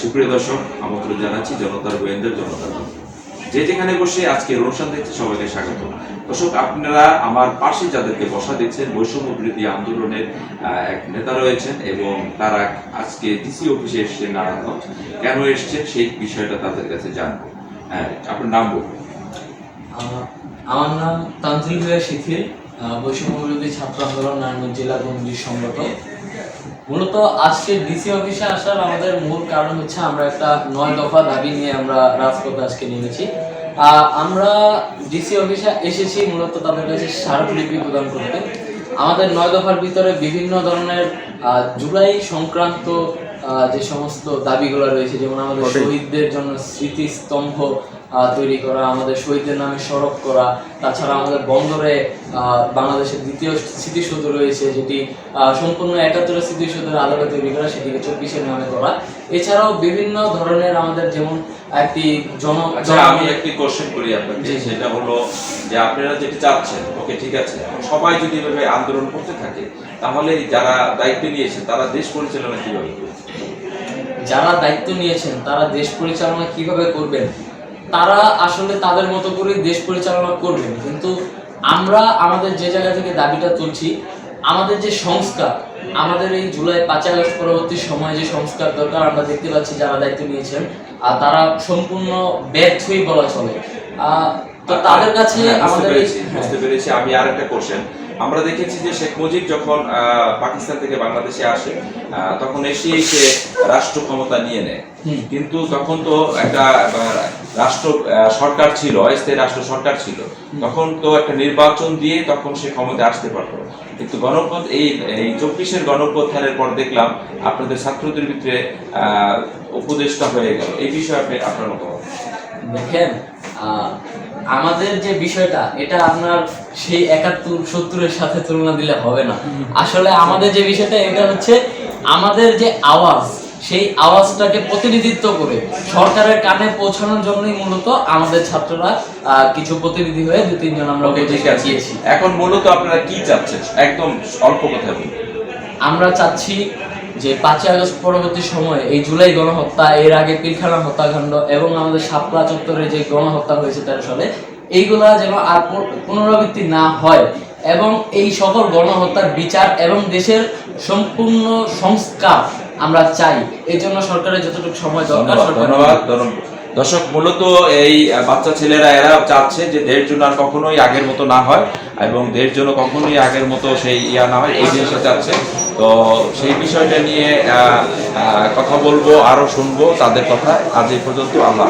সুপ্রিয় দর্শক, আমন্ত্রণ জানাচ্ছি জনতার গোয়েন্দার জনতার যে যেখানে বসে আজকে অনুষ্ঠান দেখছে, সবাইকে স্বাগত। দর্শক, আপনারা আমার পাশে যাদেরকে বসা দেখছেন, বৈষম্য বৃদ্ধি আন্দোলনের এক নেতা রয়েছেন এবং তারা আজকে ডিসি অফিসে এসছেন নারায়ণগঞ্জ কেন এসছেন সেই বিষয়টা তাদের কাছে জানব। হ্যাঁ আপনার নাম বলুন। আমার নাম হয়ে শিথিল। ছাত্র আন্দোলন নারায়ণগঞ্জ জেলা কমিটির সংগঠক। মূলত আজকে ডিসি অফিসে আসার আমাদের মূল কারণ হচ্ছে আমরা একটা নয় দফা দাবি নিয়ে আমরা রাজপথে আজকে নেমেছি। আমরা ডিসি অফিসে এসেছি মূলত তাদের কাছে স্মারকলিপি প্রদান করতে। আমাদের নয় দফার ভিতরে বিভিন্ন ধরনের আহ, জুলাই সংক্রান্ত আহ, যে সমস্ত দাবিগুলো রয়েছে যেমন আমাদের শহীদদের জন্য স্মৃতিস্তম্ভ তৈরি করা আমাদের শহীদদের নামে সড়ক করা তাছাড়া আমাদের বন্দরে বাংলাদেশের দ্বিতীয় স্মৃতিসৌধ রয়েছে যেটি সম্পূর্ণ একাত্তরের স্মৃতিসৌধের আদালত তৈরি করা সেটিকে চব্বিশের নামে করা। এছাড়াও বিভিন্ন ধরনের আমাদের যেমন একটি জন আচ্ছা আমি একটি কোশ্চেন করি আপনাকে সেটা হলো যে আপনারা যেটা চাচ্ছেন ওকে ঠিক আছে সবাই যদি এভাবে আন্দোলন করতে থাকে তাহলে যারা দায়িত্ব নিয়েছেন তারা দেশ পরিচালনা কীভাবে করবে? যারা দায়িত্ব নিয়েছেন তারা দেশ পরিচালনা কীভাবে করবেন? তারা আসলে তাদের মতো করে দেশ পরিচালনা করবেন কিন্তু আমরা আমাদের যে জায়গা থেকে দাবিটা তুলছি আমাদের যে সংস্কার আমাদের এই জুলাই পাঁচ আগস্ট পরবর্তী সময়ে যে সংস্কার দরকার আমরা দেখতে পাচ্ছি যারা দায়িত্ব নিয়েছেন আর তারা সম্পূর্ণ ব্যর্থই বলা চলে। তো তাদের কাছে হ্যাঁ, বুঝতে আমাদের পেরেছি, বুঝতে পেরেছি। আমি আর একটা কোশ্চেন আমরা দেখেছি যে শেখ মুজিব যখন আহ, পাকিস্তান থেকে বাংলাদেশে আসে তখন এসেই সে রাষ্ট্র ক্ষমতা নিয়ে নেয়। কিন্তু তখন তো একটা রাষ্ট্র সরকার ছিল, অস্থায়ী রাষ্ট্র সরকার ছিল। তখন তো একটা নির্বাচন দিয়ে তখন সে ক্ষমতায় আসতে পারতো। কিন্তু গণপথ এই এই চব্বিশের গণপ্রত্যানের পর দেখলাম আপনাদের ছাত্রদের ভিতরে উপদেষ্টা হয়ে গেল। এই বিষয়ে আপনি, আপনার মতামত? দেখেন আমাদের যে বিষয়টা, এটা আপনার সেই একাত্তর, সত্তরের সাথে তুলনা দিলে হবে না। আসলে আমাদের যে বিষয়টা, এটা হচ্ছে আমাদের যে আওয়াজ সেই আওয়াজটাকে প্রতিনিধিত্ব করে সরকারের কানে পৌঁছানোর জন্যই মূলত আমাদের ছাত্ররা কিছু প্রতিনিধি হয়ে দু তিনজন আমরা ওকে ঠিক আছে। এখন মূলত আপনারা কি চাচ্ছেন? একদম অল্প কথা আমরা চাচ্ছি যে পাঁচই আগস্ট পরবর্তী সময়ে এই জুলাই গণহত্যা এর আগে পিলখানা হত্যাকাণ্ড এবং আমাদের শাপলা চত্বরে যে গণহত্যা হয়েছে তেরো সালে এইগুলা যেন আর পুনরাবৃত্তি না হয় এবং এই সকল গণহত্যার বিচার এবং দেশের সম্পূর্ণ সংস্কার আমরা চাই। এর জন্য সরকারের যতটুকু সময় দরকার ধন্যবাদ দর্শক মূলত এই বাচ্চা ছেলেরা এরা চাচ্ছে যে দেশের জন্য আর কখনোই আগের মতো না হয় এবং দেশের জন্য কখনোই আগের মতো সেই ইয়া না হয় এই জিনিসটা চাচ্ছে। তো সেই বিষয়টা নিয়ে কথা বলব আরও শুনব তাদের কথা। আজ এই পর্যন্ত আল্লাহ।